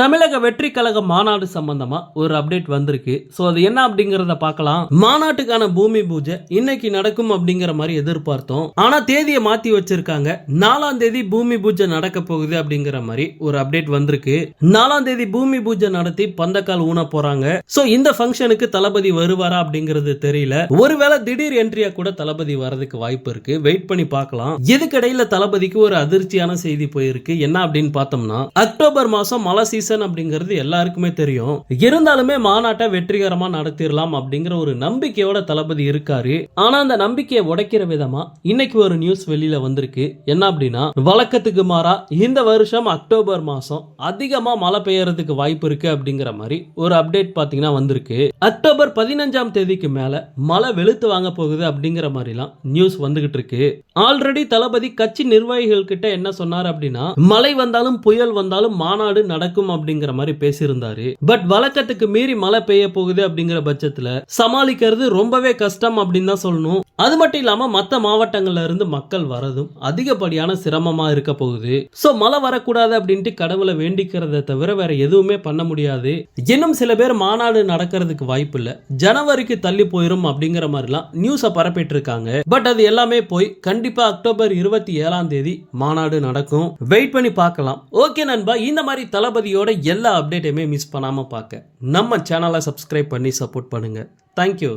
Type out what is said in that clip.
தமிழக வெற்றி கழக மாநாடு சம்பந்தமா ஒரு அப்டேட் வந்திருக்கு. சோ அது என்ன அப்படிங்கறத பார்க்கலாம். மாநாட்டுக்கான பூமி பூஜை இன்னைக்கு நடக்கும் அப்படிங்கிற மாதிரி எதிர்பார்த்தோம். ஆனா தேதியை மாத்தி வச்சிருக்காங்க. நாலாம் தேதி பூமி பூஜை நடக்க போகுது அப்படிங்கிற மாதிரி ஒரு அப்டேட் வந்திருக்கு. நாலாம் தேதி பூமி பூஜை நடத்தி பந்தக்கால் ஊன போறாங்க. சோ இந்த ஃபங்க்ஷனுக்கு தளபதி வருவாரா அப்படிங்கிறது தெரியல. ஒருவேளை திடீர் என்ட்ரியா கூட தளபதி வரதுக்கு வாய்ப்பு இருக்கு. வெயிட் பண்ணி பார்க்கலாம். இதுக்கிடையில தளபதிக்கு ஒரு அதிர்ச்சியான செய்தி போயிருக்கு. என்ன அப்படின்னு பார்த்தோம்னா அக்டோபர் மாசம் மழை சீசன் அப்படிங்கிறது எல்லாருக்குமே தெரியும். இருந்தாலுமே மாநாட்டை வெற்றிகரமா நடத்திடலாம் அப்படிங்கிற ஒரு நம்பிக்கையோட தளபதி இருக்காரு. ஆனா அந்த நம்பிக்கையை உடைக்கிற விதமா இன்னைக்கு ஒரு நியூஸ் வெளியில வந்திருக்கு. என்ன அப்படின்னா வழக்கத்துக்கு மாறா இந்த வருஷம் அக்டோபர் மாசம் அதிகமா மழை பெய்யறதுக்கு வாய்ப்பு இருக்கு அப்படிங்கிற மாதிரி ஒரு அப்டேட் பாத்தீங்கன்னா வந்திருக்கு. அக்டோபர் பதினஞ்சாம் தேதிக்கு மேல மழை வெளுத்து வாங்க போகுது அப்படிங்கிற மாதிரிலாம் நியூஸ் வந்துகிட்டு இருக்கு. ஆல்ரெடி தளபதி கட்சி நிர்வாகிகள் கிட்ட என்ன சொன்னார் அப்படின்னா மழை வந்தாலும் புயல் வந்தாலும் மாநாடு நடக்கும் அப்படிங்கிற மாதிரி பேசியிருந்தாரு. பட் வழக்கத்துக்கு மீறி மழை பெய்ய போகுது அப்படிங்கிற பட்சத்துல சமாளிக்கிறது ரொம்பவே கஷ்டம் அப்படின்னு தான் சொல்லணும். அது மட்டும் இல்லாம மத்த மாவட்டங்கள்ல இருந்து மக்கள் வரதும் அதிகப்படியான சிரமமா இருக்க போகுது. சோ மழை வரக்கூடாது அப்படின்ட்டு கடவுளை வேண்டிக்கிறத தவிர வேற எதுவுமே பண்ண முடியாது. இன்னும் சில பேர் மாநாடு நடக்கிறதுக்கு வாய்ப்பு இல்ல. ஜனவரிக்கு தள்ளி போயிரும் அப்படிங்கிற மாதிரிலாம் நியூஸை பரப்பிட்டு இருக்காங்க. பட் அது எல்லாமே போய் கண்டிப்பா அக்டோபர் இருபத்தி ஏழாம் தேதி மாநாடு நடக்கும். வெயிட் பண்ணி பார்க்கலாம். ஓகே நண்பா இந்த மாதிரி தளபதியோட எல்லா அப்டேட்டையுமே மிஸ் பண்ணாம பார்க்க. நம்ம சேனலை சப்ஸ்கிரைப் பண்ணி சப்போர்ட் பண்ணுங்க. தேங்க்யூ